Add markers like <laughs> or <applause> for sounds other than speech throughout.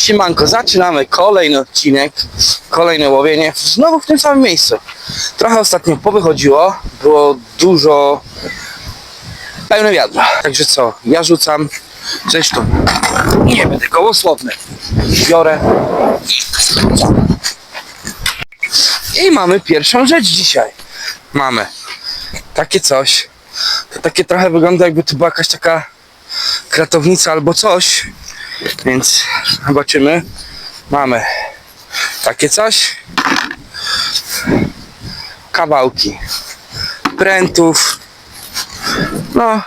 Siemanko, zaczynamy kolejny odcinek, kolejne łowienie, znowu w tym samym miejscu. Trochę ostatnio powychodziło, było dużo pełne wiadra. Także co, ja rzucam, zresztą nie będę gołosłowny. Biorę i mamy pierwszą rzecz dzisiaj. Mamy takie coś. To takie trochę wygląda jakby to była jakaś taka kratownica albo coś. Więc zobaczymy. Mamy takie coś. Kawałki prętów. No,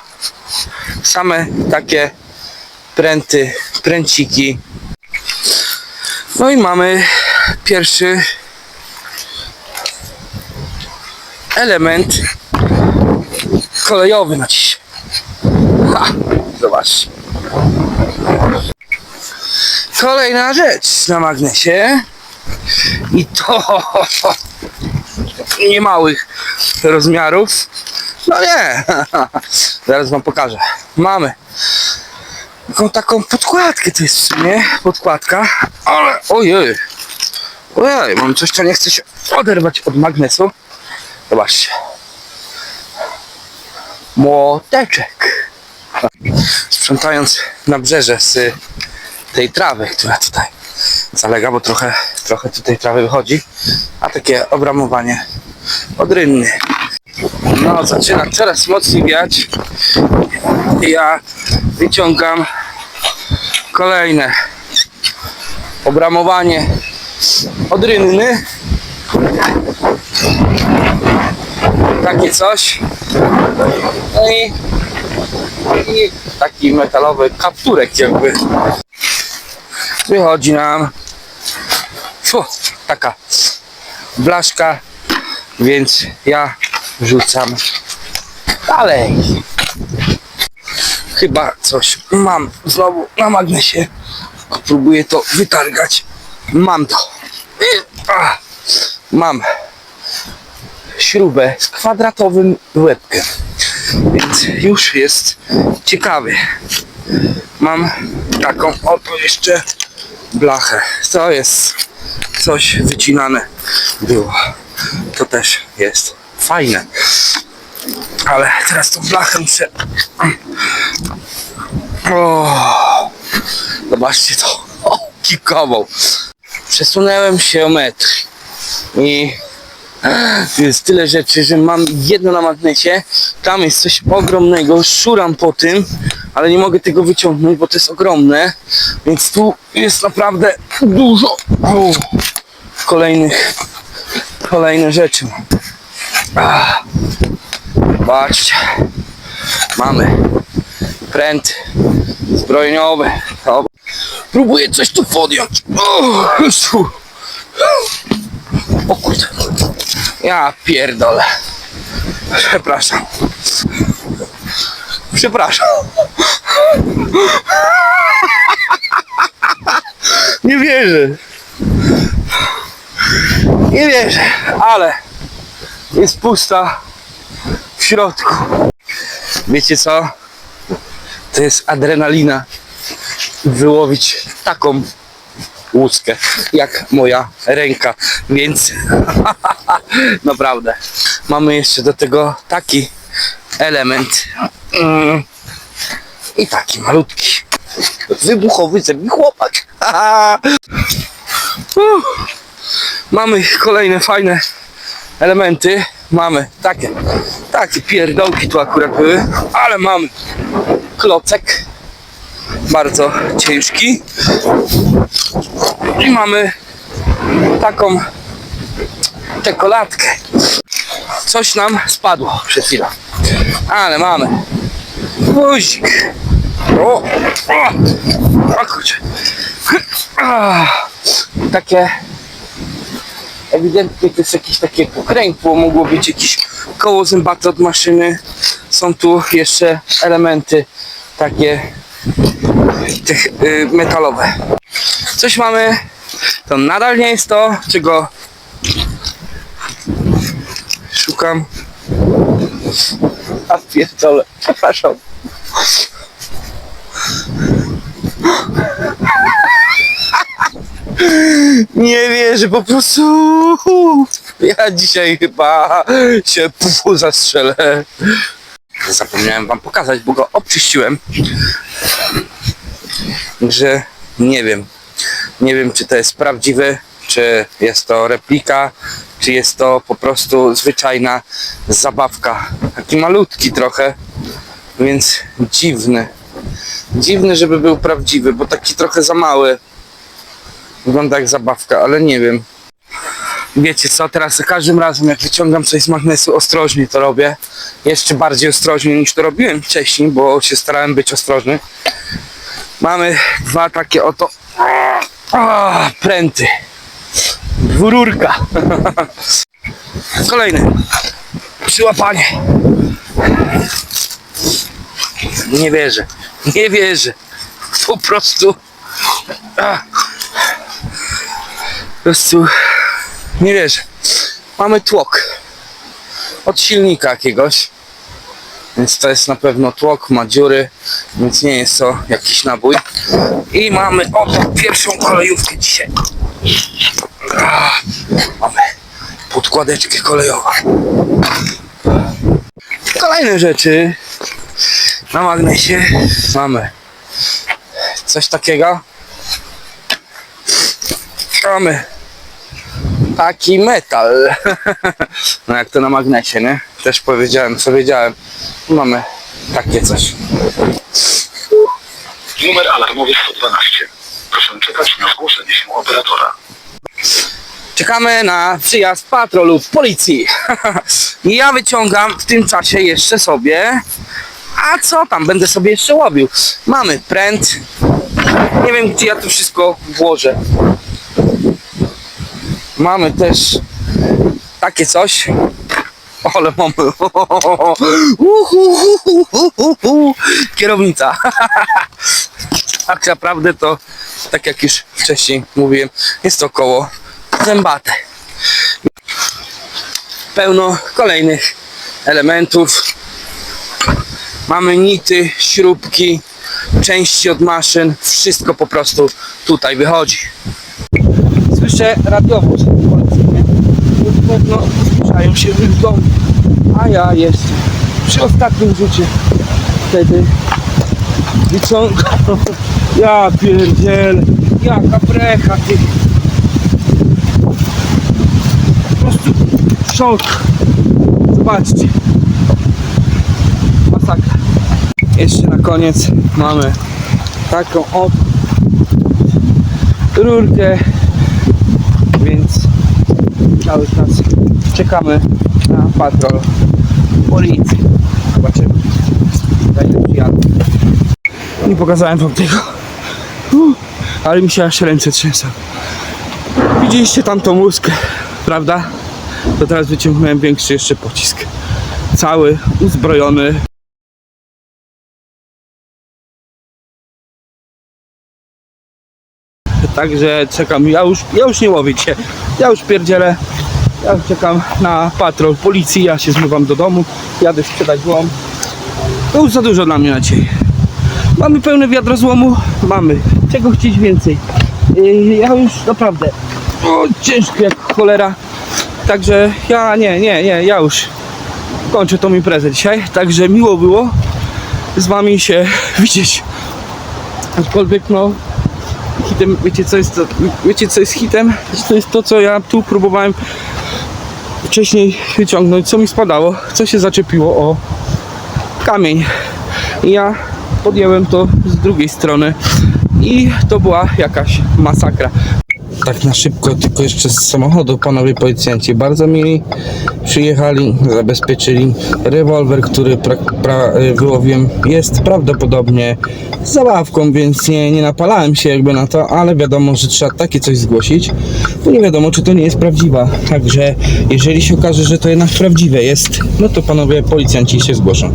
same takie pręty, pręciki. No i mamy pierwszy element kolejowy na dziś. Ha, zobaczcie. Kolejna rzecz na magnesie i to <laughs> niemałych rozmiarów. No nie, <laughs> zaraz wam pokażę. Mamy taką, taką podkładkę to jest w sumie, podkładka, ale ojej, ojej, mam coś, co nie chce się oderwać od magnesu. Zobaczcie. Młoteczek. <laughs> Sprzątając nabrzeże z tej trawy, która tutaj zalega, bo trochę, trochę tutaj trawy wychodzi, a takie obramowanie od rynny. No, zaczyna coraz mocniej wiać. Ja wyciągam kolejne obramowanie od rynny. Takie coś. No i, i taki metalowy kapturek jakby wychodzi nam taka blaszka, więc ja rzucam dalej. Chyba coś mam znowu na magnesie. Próbuję to wytargać. Mam to. Mam śrubę z kwadratowym łebkiem. Więc już jest ciekawy. Mam taką oto jeszcze blachę. To jest coś wycinane było. To też jest fajne. Ale teraz tą blachę muszę... O, zobaczcie to. <laughs> O, kikował. Przesunąłem się o metr. I jest tyle rzeczy, że mam jedno na magnesie. Tam jest coś ogromnego. Szuram po tym, ale nie mogę tego wyciągnąć, bo to jest ogromne. Więc tu jest naprawdę dużo kolejnych kolejne rzeczy. Ah, Patrzcie. Mamy pręt zbrojeniowy. Próbuję coś tu podjąć. O, o kurde. Ja pierdolę. Przepraszam. Przepraszam. Nie wierzę. Nie wierzę, ale jest pusta w środku. Wiecie co? To jest adrenalina wyłowić taką łuskę jak moja ręka, więc <laughs> naprawdę mamy jeszcze do tego taki element mm, i taki malutki. Wybuchowy zębny chłopak. Mamy kolejne fajne elementy. Mamy takie takie pierdołki tu akurat były ale mamy klocek bardzo ciężki. I mamy taką czekoladkę. Coś nam spadło przed chwilą. Ale mamy guzik. O, o, o kurczę. Takie ewidentnie to jest jakieś takie pokrętło, mogło być jakieś koło zębate od maszyny. Są tu jeszcze elementy takie tych, y, metalowe. Coś mamy, to nadal nie jest to, czego szukam. A pierdolę, przepraszam. Nie wierzę, po prostu. Ja dzisiaj chyba się pufu zastrzelę. Zapomniałem wam pokazać, bo go obczyściłem. Że nie wiem. Nie wiem, czy to jest prawdziwy, czy jest to replika, czy jest to po prostu zwyczajna zabawka. Taki malutki trochę, więc dziwny. Dziwny, żeby był prawdziwy, bo taki trochę za mały. Wygląda jak zabawka, ale nie wiem. Wiecie co, teraz za każdym razem jak wyciągam coś z magnesu ostrożnie to robię. Jeszcze bardziej ostrożnie niż to robiłem wcześniej, bo się starałem być ostrożny. Mamy dwa takie oto pręty. Dwururka. <laughs> Kolejny. Przyłapanie. Nie wierzę. Nie wierzę. Po prostu. A. Po prostu. Nie wierzę. Mamy tłok. Od silnika jakiegoś. Więc to jest na pewno tłok, ma dziury, więc nie jest to jakiś nabój. I mamy oto pierwszą kolejówkę dzisiaj. Mamy podkładeczkę kolejową. Kolejne rzeczy na magnesie mamy coś takiego. Mamy taki metal. <laughs> No jak to na magnesie, nie? Też powiedziałem, co wiedziałem. Mamy takie coś. Numer alarmowy 112. Proszę czekać na zgłoszenie się operatora. Czekamy na przyjazd patrolu policji. I <laughs> ja wyciągam w tym czasie jeszcze sobie. A co tam? Będę sobie jeszcze łowił. Mamy pręt. Nie wiem, gdzie ja to wszystko włożę. Mamy też takie coś. Ale mamy. <laughs> Kierownica. <laughs> Tak naprawdę to, tak jak już wcześniej mówiłem, jest to koło zębate. Pełno kolejnych elementów. Mamy nity, śrubki, części od maszyn. Wszystko po prostu tutaj wychodzi. Słyszę radiowóz policyjny. Podobno zbliżają się w domu. A ja jeszcze przy ostatnim rzucie wtedy wyciągam. <laughs> Ja pierdzielę. Jaka brecha ty. Po prostu szok. Zobaczcie. Jeszcze na koniec mamy taką o rurkę, więc cały czas czekamy na patrol policji. Zobaczymy. Nie pokazałem wam tego. Uff, ale mi się aż ręce trzęsą. Widzieliście tamtą łuskę, prawda? To teraz wyciągnąłem większy jeszcze pocisk. Cały, uzbrojony. Także czekam, ja już, ja już nie łowię się. Ja już pierdzielę. Ja czekam na patrol policji, ja się zmywam do domu, jadę sprzedać złom. To już za dużo dla mnie na dzisiaj. Mamy pełne wiadro złomu, mamy. Czego chcieć więcej? Yy, Ja już naprawdę o, ciężko jak cholera. Także ja nie, nie, nie, ja już kończę tą imprezę dzisiaj. Także miło było z wami się widzieć. Aczkolwiek no hitem, wiecie co jest to, wiecie co jest hitem? Co jest to co ja tu próbowałem wcześniej wyciągnąć, co mi spadało, co się zaczepiło o kamień. I ja podjąłem to z drugiej strony i to była jakaś masakra. Tak na szybko, tylko jeszcze z samochodu panowie policjanci. Bardzo mili przyjechali, zabezpieczyli rewolwer, który pra, pra, y, wyłowiłem. Jest prawdopodobnie zabawką, więc nie, nie napalałem się jakby na to, ale wiadomo, że trzeba takie coś zgłosić, bo nie wiadomo czy to nie jest prawdziwa, także jeżeli się okaże, że to jednak prawdziwe jest, no to panowie policjanci się zgłoszą.